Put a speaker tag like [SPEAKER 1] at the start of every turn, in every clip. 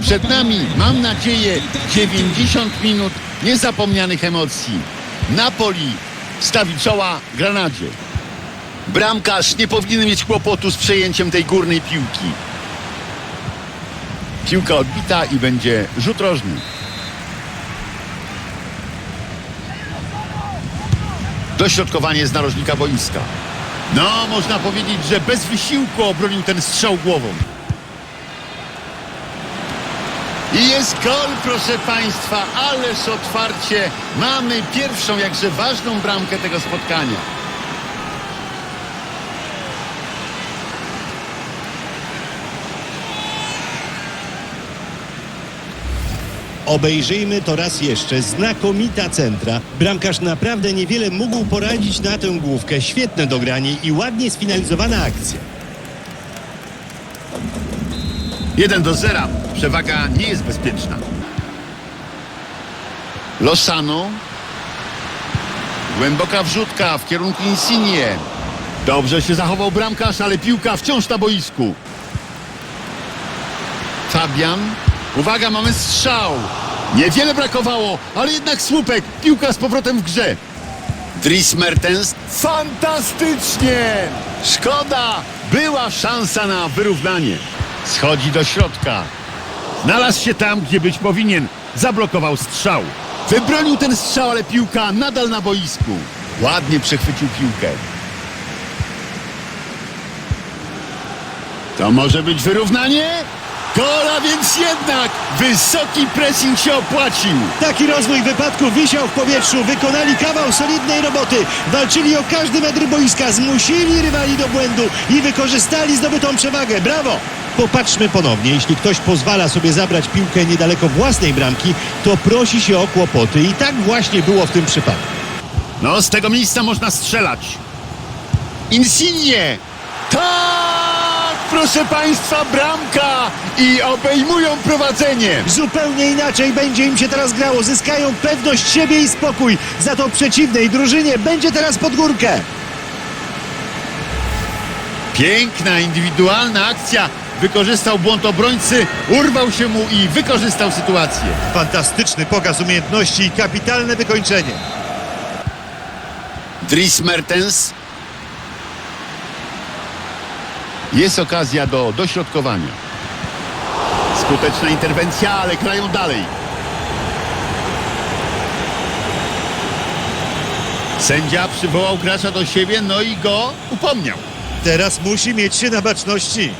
[SPEAKER 1] Przed nami, mam nadzieję, 90 minut niezapomnianych emocji. Napoli stawi czoła Granadzie. Bramkarz nie powinien mieć kłopotu z przejęciem tej górnej piłki. Piłka odbita i będzie rzut rożny. Dośrodkowanie z narożnika boiska. No, można powiedzieć, że bez wysiłku obronił ten strzał głową. I jest gol, proszę Państwa, ależ otwarcie. Mamy pierwszą, jakże ważną bramkę tego spotkania.
[SPEAKER 2] Obejrzyjmy to raz jeszcze. Znakomita centra. Bramkarz naprawdę niewiele mógł poradzić na tę główkę. Świetne dogranie i ładnie sfinalizowana akcja.
[SPEAKER 1] 1 do 0. Przewaga nie jest bezpieczna. Losano. Głęboka wrzutka w kierunku Insigne. Dobrze się zachował bramkarz, ale piłka wciąż na boisku. Fabian. Uwaga, mamy strzał. Niewiele brakowało, ale jednak słupek. Piłka z powrotem w grze. Dries Mertens. Fantastycznie! Szkoda! Była szansa na wyrównanie. Schodzi do środka. Znalazł się tam, gdzie być powinien. Zablokował strzał. Wybronił ten strzał, ale piłka nadal na boisku. Ładnie przechwycił piłkę. To może być wyrównanie? Gola, więc jednak wysoki pressing się opłacił.
[SPEAKER 2] Taki rozwój wypadku wisiał w powietrzu. Wykonali kawał solidnej roboty. Walczyli o każdy metr boiska. Zmusili rywali do błędu i wykorzystali zdobytą przewagę. Brawo! Popatrzmy ponownie. Jeśli ktoś pozwala sobie zabrać piłkę niedaleko własnej bramki, to prosi się o kłopoty. I tak właśnie było w tym przypadku.
[SPEAKER 1] No, z tego miejsca można strzelać. Insigne! Tak! Proszę Państwa, bramka! I obejmują prowadzenie.
[SPEAKER 2] Zupełnie inaczej będzie im się teraz grało. Zyskają pewność siebie i spokój. Za to przeciwnej drużynie będzie teraz pod górkę.
[SPEAKER 1] Piękna, indywidualna akcja. Wykorzystał błąd obrońcy, urwał się mu i wykorzystał sytuację.
[SPEAKER 2] Fantastyczny pokaz umiejętności i kapitalne wykończenie.
[SPEAKER 1] Dries Mertens. Jest okazja do dośrodkowania. Skuteczna interwencja, ale grają dalej. Sędzia przywołał gracza do siebie, no i go upomniał.
[SPEAKER 2] Teraz musi mieć się na baczności.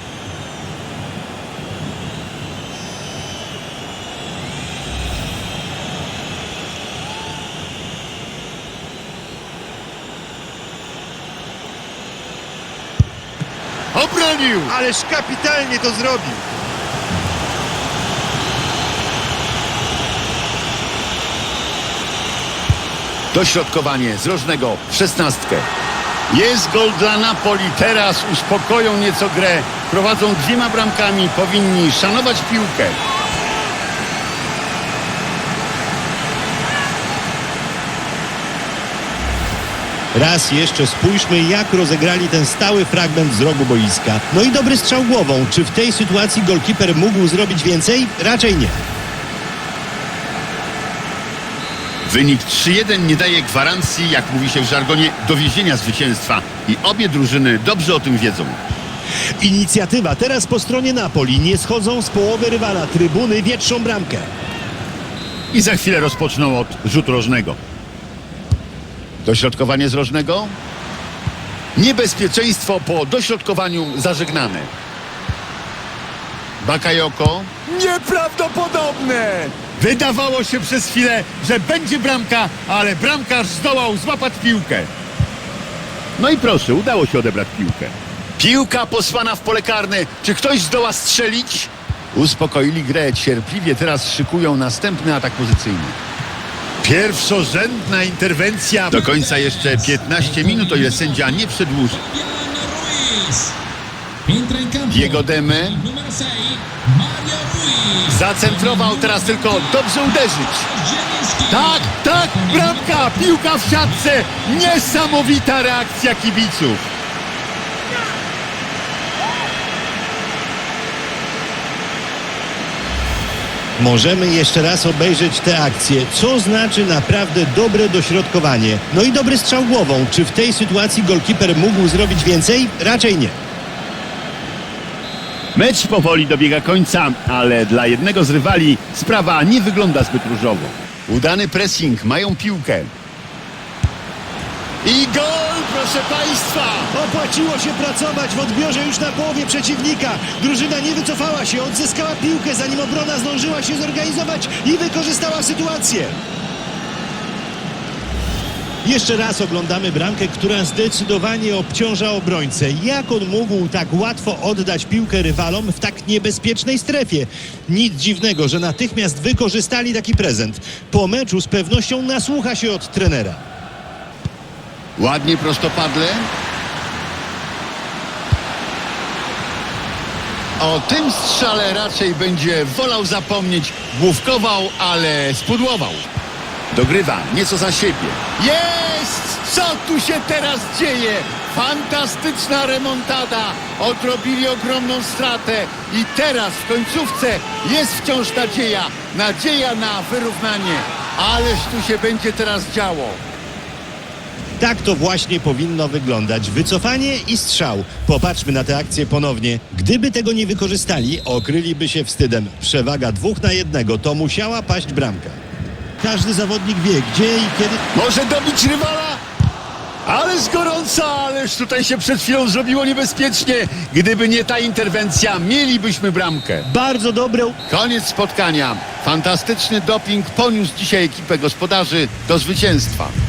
[SPEAKER 1] Obronił!
[SPEAKER 2] Ależ kapitalnie to zrobił.
[SPEAKER 1] Dośrodkowanie z rożnego w szesnastkę. Jest gol dla Napoli. Teraz uspokoją nieco grę. Prowadzą dwiema bramkami. Powinni szanować piłkę.
[SPEAKER 2] Raz jeszcze spójrzmy, jak rozegrali ten stały fragment z rogu boiska. No i dobry strzał głową. Czy w tej sytuacji golkiper mógł zrobić więcej? Raczej nie.
[SPEAKER 1] Wynik 3-1 nie daje gwarancji, jak mówi się w żargonie, dowiezienia zwycięstwa. I obie drużyny dobrze o tym wiedzą.
[SPEAKER 2] Inicjatywa teraz po stronie Napoli. Nie schodzą z połowy rywala. Trybuny wietrzą bramkę.
[SPEAKER 1] I za chwilę rozpoczną od rzutu rożnego. Dośrodkowanie z rożnego. Niebezpieczeństwo po dośrodkowaniu zażegnane. Bakayoko. Nieprawdopodobne! Wydawało się przez chwilę, że będzie bramka, ale bramkarz zdołał złapać piłkę. No i proszę, udało się odebrać piłkę. Piłka posłana w pole karne. Czy ktoś zdoła strzelić? Uspokoili grę cierpliwie, teraz szykują następny atak pozycyjny. Pierwszorzędna interwencja. Do końca jeszcze 15 minut, o ile sędzia nie przedłuży. Diego Deme. Zacentrował teraz tylko dobrze uderzyć. Tak, tak, bramka, piłka w siatce. Niesamowita reakcja kibiców.
[SPEAKER 2] Możemy jeszcze raz obejrzeć tę akcję. Co znaczy naprawdę dobre dośrodkowanie? No i dobry strzał głową. Czy w tej sytuacji golkiper mógł zrobić więcej? Raczej nie.
[SPEAKER 1] Mecz powoli dobiega końca, ale dla jednego z rywali sprawa nie wygląda zbyt różowo. Udany pressing, mają piłkę. Gol, proszę Państwa!
[SPEAKER 2] Opłaciło się pracować w odbiorze już na połowie przeciwnika. Drużyna nie wycofała się, odzyskała piłkę, zanim obrona zdążyła się zorganizować i wykorzystała sytuację. Jeszcze raz oglądamy bramkę, która zdecydowanie obciąża obrońcę. Jak on mógł tak łatwo oddać piłkę rywalom w tak niebezpiecznej strefie? Nic dziwnego, że natychmiast wykorzystali taki prezent. Po meczu z pewnością nasłucha się od trenera.
[SPEAKER 1] Ładnie prostopadle. O tym strzale raczej będzie wolał zapomnieć. Główkował, ale spudłował. Dogrywa nieco za siebie. Jest! Co tu się teraz dzieje? Fantastyczna remontada. Odrobili ogromną stratę. I teraz w końcówce jest wciąż nadzieja. Nadzieja na wyrównanie. Ależ tu się będzie teraz działo.
[SPEAKER 2] Tak to właśnie powinno wyglądać. Wycofanie i strzał. Popatrzmy na tę akcję ponownie. Gdyby tego nie wykorzystali, okryliby się wstydem. Przewaga dwóch na jednego to musiała paść bramka. Każdy zawodnik wie, gdzie i kiedy.
[SPEAKER 1] Może dobić rywala? Ależ gorąco, ależ tutaj się przed chwilą zrobiło niebezpiecznie. Gdyby nie ta interwencja, mielibyśmy bramkę.
[SPEAKER 2] Bardzo dobre
[SPEAKER 1] Koniec spotkania. Fantastyczny doping poniósł dzisiaj ekipę gospodarzy do zwycięstwa.